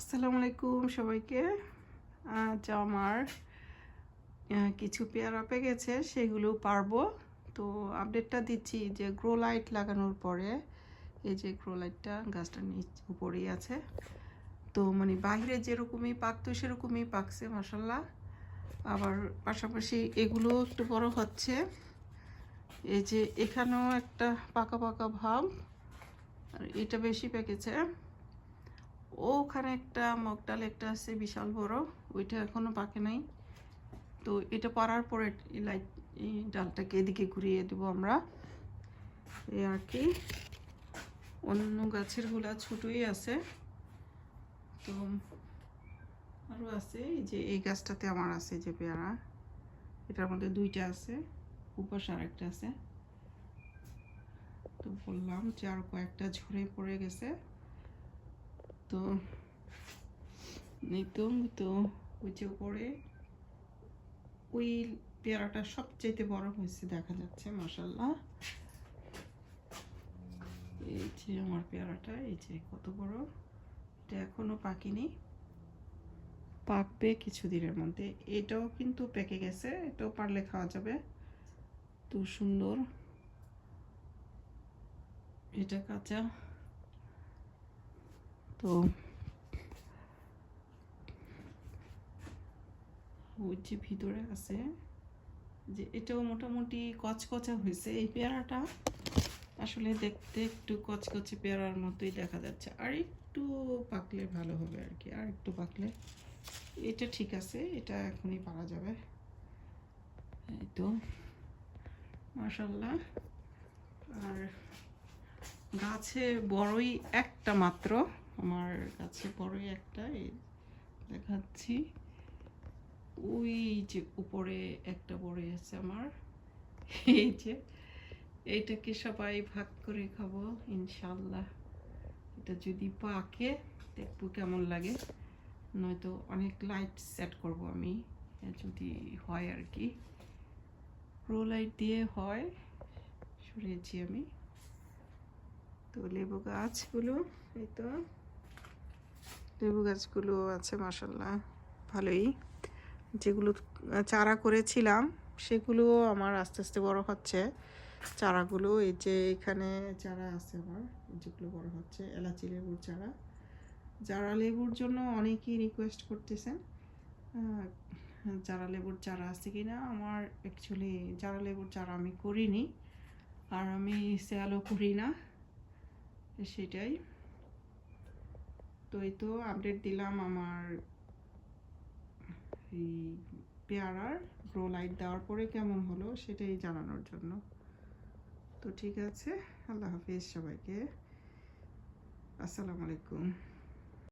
আসসালামু আলাইকুম সবাইকে। আজ আমার কিছু পেয়ারা পেকেছে সেগুলো পারব। তো আপডেটটা দিচ্ছি যে গ্রো লাইট লাগানোর পরে, এই যে গ্রো লাইটটা গাছটার নিচ উপরেই আছে। তো মানে বাইরে যেরকমই পাকতো সেরকমই পাকছে মাসাল্লাহ আবার পাশাপাশি এগুলো একটু বড় হচ্ছে। এই যে এখানেও একটা পাকা পাকা ভাব, আর এটা বেশি পেকেছে। ওখানে একটা মগডাল একটা আছে বিশাল বড়, ওইটা এখনও পাকে নাই। তো এটা পারার পরে লাইট ডালটাকে এদিকে ঘুরিয়ে দেবো আমরা। এই আর কি। অন্য গাছেরগুলা ছোটই আছে। তো আরও আছে যে এই গাছটাতে আমার আছে যে পেয়ারা। এটার মধ্যে দুইটা আছে উপাস আর একটা আছে। তো বললাম যে আর কয়েকটা ঝরে পড়ে গেছে। তো নিতুম তো যে উপরে ওই পেয়ারাটা সবচেয়ে বড় হয়েছে দেখা যাচ্ছে মাসাল্লাহ এই যে আমার পেয়ারাটা, এই যে কত বড়, এটা এখনও পাকেনি পাকবে কিছুদিনের মধ্যে। এটাও কিন্তু পেকে গেছে, এটাও পারলে খাওয়া যাবে। তো সুন্দর। এটা কাঁচা। তো ওই যে ভিতরে আছে। যে এটাও মোটামুটি কচকচা হয়েছে এই পেয়ারাটা। আসলে দেখতে একটু কচকচে পেয়ারার মতোই দেখা যাচ্ছে। আর একটু পাকলে ভালো হবে আর কি, আর একটু পাকলে। এটা ঠিক আছে, এটা এখনই পারা যাবে। এই তো মাশাল্লাহ আর গাছে বড়ই একটা মাত্র। আমার কাছে বড়ই একটা দেখাচ্ছি। ওই যে উপরে একটা বড়ই আছে আমার। এই যে, এইটাকে সবাই ভাগ করে খাব, ইনশাল্লাহ। এটা যদি পাকে, দেখব কেমন লাগে। নয়তো অনেক লাইট সেট করব আমি যদি হয় আর কি। প্রো লাইট দিয়ে হয়, সরিয়েছি আমি। তো লেবু গাছগুলো, এই তো। লেবু গাছগুলো আছে মাসাল্লাহ ভালোই। যেগুলো চারা করেছিলাম সেগুলো আমার আস্তে আস্তে বড় হচ্ছে। চারাগুলো, এই যে এখানে চারা আছে আমার যেগুলো বড় হচ্ছে, এলাচি লেবুর চারা। যারা লেবুর জন্য অনেকেই রিকোয়েস্ট করতেছেন জারা লেবুর চারা আছে কি না আমার অ্যাকচুয়ালি জারা লেবুর চারা আমি করিনি, আর আমি সেয়ালও করি না, সেটাই। তো এই তো আপডেট দিলাম আমার এই পেয়ারার গ্রো লাইট দেওয়ার পরে কেমন হলো সেটাই জানানোর জন্য। তো ঠিক আছে, আল্লাহ হাফিজ সবাইকে। আসসালামু আলাইকুম।